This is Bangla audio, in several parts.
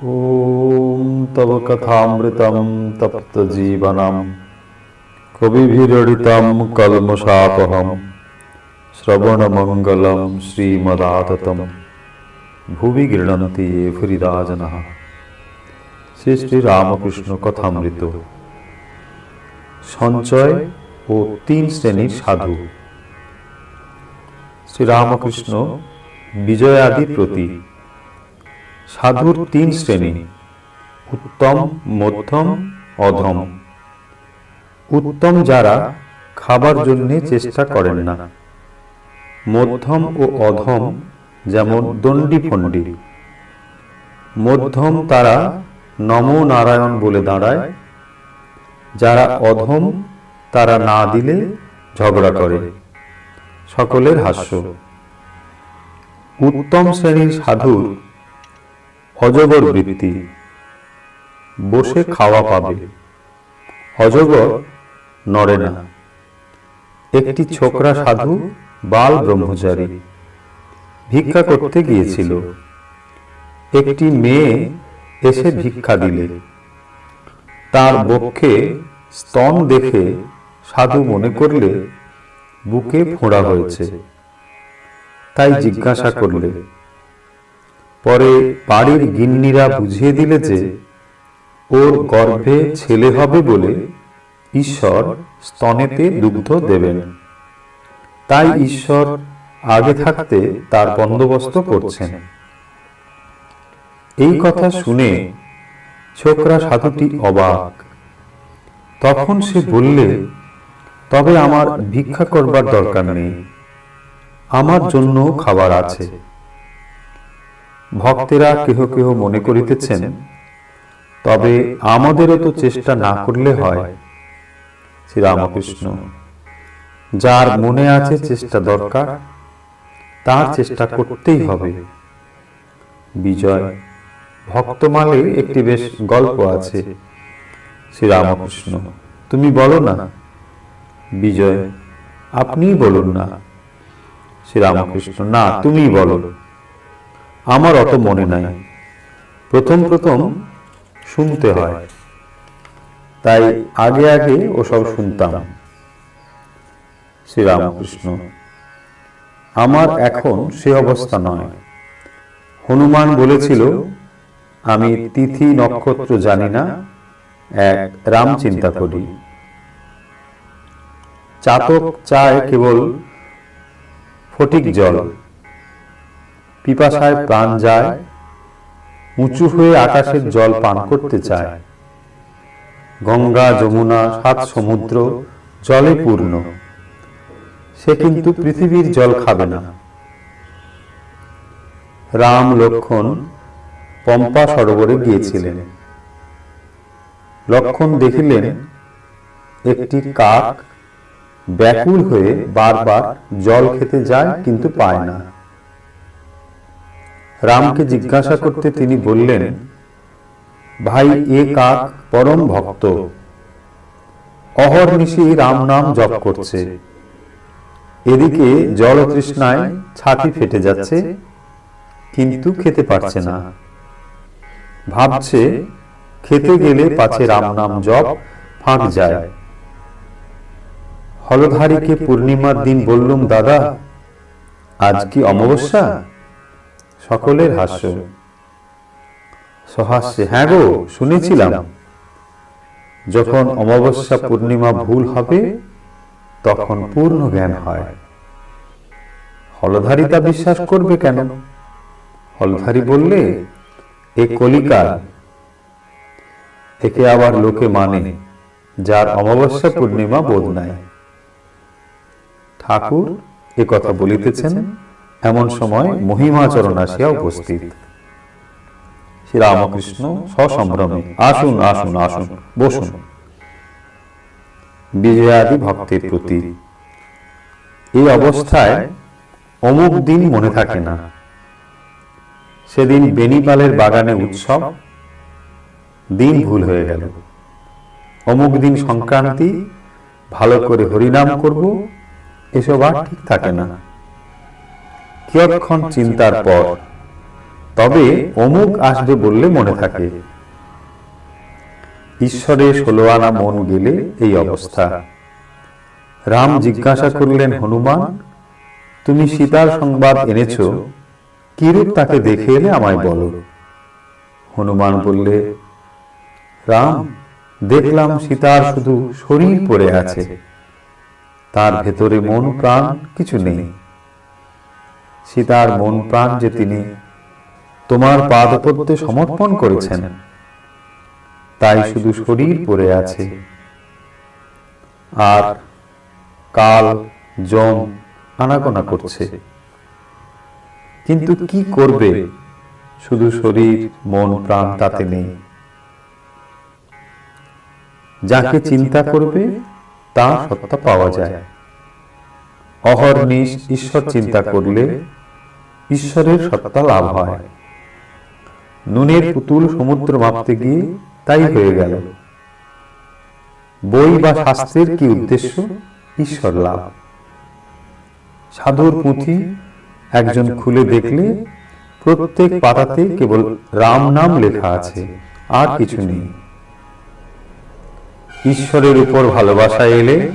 ॐ तव कथामृतं तप्तजीवनं कविभिरडितं कल्मषापहं श्रवणमङ्गलं श्रीमदाततं ভুবি গৃণন্তি এ ফরিদাজনः শ্রী শ্রী রামকৃষ্ণ কথামৃত সঞ্চয় ও তিন শ্রেণীর সাধু শ্রী রামকৃষ্ণ বিজয়াদি প্রতি সাধুর তিন শ্রেণি। উত্তম মধ্যম অধম। উত্তম যারা খাবার জন্য চেষ্টা করেন না। মধ্যম ও অধম যেমন দণ্ডি ফন্ডি মধ্যম তারা নম নারায়ণ বলে দাঁড়ায়। যারা অধম তারা না দিলে ঝগড়া করে। সকলের হাস্য। উত্তম শ্রেণির সাধুর অজগর বৃত্তি বসে খাওয়া পাবে। অজগর নড়ে না। একটি ছোকরা সাধু, বাল ব্রহ্মচারী। ভিক্ষা করতে গিয়েছিল। একটি মেয়ে এসে ভিক্ষা দিলে। তার বক্ষে স্তন দেখে সাধু মনে করলে, বুকে ফোঁড়া হয়েছে। তাই জিজ্ঞাসা করলে পরে বাড়ির গিন্নিরা বুঝিয়ে দিলে যে, ওর গর্ভে ছেলে হবে বলে ঈশ্বর স্তনেতে দুগ্ধ দেবেন। তাই ঈশ্বর আগে থাকতে তার বন্দোবস্ত করছেন। এই কথা শুনে ছোকরা সাধুটি অবাক। তখন সে বললে, তবে আমার ভিক্ষা করবার দরকার নেই। আমার জন্য খাবার আছে। ভক্তেরা কেহ কেহ মনে করিতেছেন, তবে আমাদেরও তো চেষ্টা না করলে হয়। শ্রীরামকৃষ্ণ, যার মনে আছে চেষ্টা দরকার, তার চেষ্টা করতেই হবে। বিজয় ভক্তমালে একটি বেশ গল্প আছে। শ্রীরামকৃষ্ণ, তুমি বলো না? বিজয়, আপনিই বলুন না। শ্রীরামকৃষ্ণ, না তুমি বলো। আমার অত মনে নাই। প্রথম প্রথম শুনতে হয়। তাই আগে আগে ওসব শুনতাম। শ্রীরামকৃষ্ণ, আমার এখন সে অবস্থা নয়। হনুমান বলেছিল, আমি তিথি নক্ষত্র জানি না, এক রাম চিন্তা করি। চাতক চায় কেবল ফটিক জল। পিপাসায় প্রাণ যায় উঁচু হয়ে আকাশের জল পান করতে চায় গঙ্গা যমুনা সাত সমুদ্র জলে পূর্ণ। সে কিন্তু পৃথিবীর জল খাবে না। রাম লক্ষণ পম্পা সরোবরে গিয়েছিলেন। লক্ষণ দেখিলেন একটি কাক ব্যাকুল হয়ে বারবার জল খেতে যায় কিন্তু পায় না। রামকে জিজ্ঞাসা করতে তিনি বললেন, ভাই, এ কাক পরম ভক্ত। অহর্নিশি রাম নাম জপ করছে। এদিকে জল তৃষ্ণায় ছাতি ফেটে যাচ্ছে, কিন্তু খেতে পারছে না। ভাবছে, খেতে গেলে পাছে রাম নাম জপ, ফাঁক যায়। হলধারীকে পূর্ণিমার দিন বললুম, দাদা, আজ কি অমাবস্যা? সকলের হাস্য। সহাস্যে হ্যাঁ গো শুনেছিলাম। যখন অমাবস্যা পূর্ণিমা ভুল হবে তখন পূর্ণ জ্ঞান হয়। হলধারী তা বিশ্বাস করবে কেন? হলধারী বললে এ কলিকাল। একে আবার লোকে মানে যার অমাবস্যা পূর্ণিমা বোধ নাই। ঠাকুর এ কথা বলিতেছেন এমন সময় মহিমাচরণ আসিয়া উপস্থিত। শ্রীরামকৃষ্ণ সসম্ভ্রমে আসুন আসুন আসুন বসুন। বিজয়াদি ভক্তের প্রতি। এই অবস্থায় অমুক দিন মনে থাকে না। সেদিন বেনিপালের বাগানে উৎসব। দিন ভুল হয়ে গেল। অমুক দিন সংক্রান্তি ভালো করে হরিনাম করব এসব আর ঠিক থাকে না। কিয়ৎক্ষণ চিন্তার পর, তবে অমুক আসবে বললে মনে থাকে। ঈশ্বরের ষোলো আনা মন গেলে এই অবস্থা। রাম জিজ্ঞাসা করলেন, হনুমান, তুমি সীতার সংবাদ এনেছ, কিরূপ তাকে দেখে এলে আমায় বলো? হনুমান বললে, রাম, দেখলাম সীতার শুধু শরীর পড়ে আছে। তার ভেতরে মন প্রাণ কিছু নেই। সীতার মন প্রাণ যে তিনি তোমার পাদপদ্মে সমর্পণ করেছেন, তাই শুধু শরীর পড়ে আছে। আর কাল জম আনাগোনা করছে। কিন্তু কি করবে? শুধু শরীর, মন, প্রাণ তাতে নেই। যাকে চিন্তা করবে, তা সত্তা পাওয়া যায়। অহর্নিশ ঈশ্বর চিন্তা করলে ঈশ্বরের সত্তা লাভ হয়। নুনের পুতুল সমুদ্র মাপতে গিয়ে তাই হয়ে গেল। বই বা শাস্ত্রের কি উদ্দেশ্য? ঈশ্বর লাভ। সাধুর পুঁথি একজন খুলে দেখলে প্রত্যেক পাতাতে কেবল রাম নাম লেখা আছে, আর কিছু নেই। ঈশ্বরের উপর ভালোবাসা এলে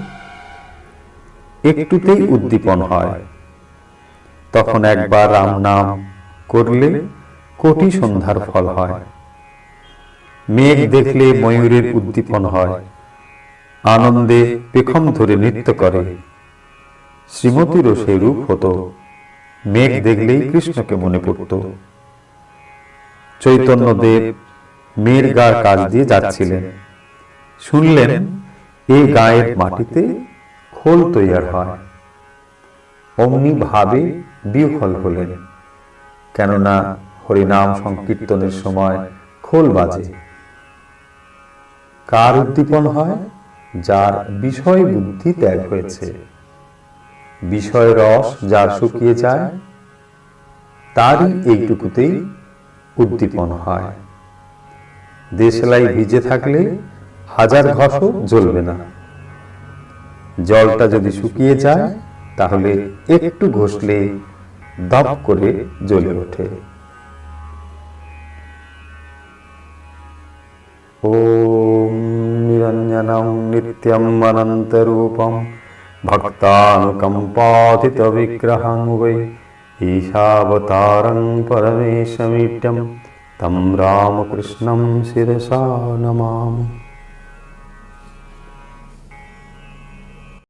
একটুতেই উদ্দীপন হয়। তখন একবার রাম নাম করলে কোটি সন্ধ্যার ফল হয়। মেঘ দেখলে ময়ূরের উদ্দীপন হয়। আনন্দে পেখম ধরে নৃত্য করে। শ্রীমতীরও সেই রূপ হতো। মেঘ দেখলেই কৃষ্ণকে মনে পড়ত। চৈতন্যদেব মেয়ের গার কাজ দিয়ে যাচ্ছিলেন। শুনলেন এই গায়ের মাটিতে খোল তৈয়ার হয়। অমনি ভাবে বিহল হলেন, কেননা হরিনাম সংকীর্তনের সময় খোল বাজে। কার উদ্দীপন হয়? যার বিষয় বুদ্ধি ত্যাগ হয়েছে। বিষয় রস যার শুকিয়ে যায়, তারই এইটুকুতেই উদ্দীপন হয়। দেশলাই ভিজে থাকলে হাজার ঘষও জ্বলবে না। জলটা যদি শুকিয়ে যায় তাহলে একটু ঘষলে দপ করে জ্বলে ওঠে ॐ निरञ्जनं नित्यम् अनन्तरूपं भक्तानुकम्पातितविग्रहं वै ईशावतारं परमेशमीट्यं तं रामकृष्णं शिरसा नमामि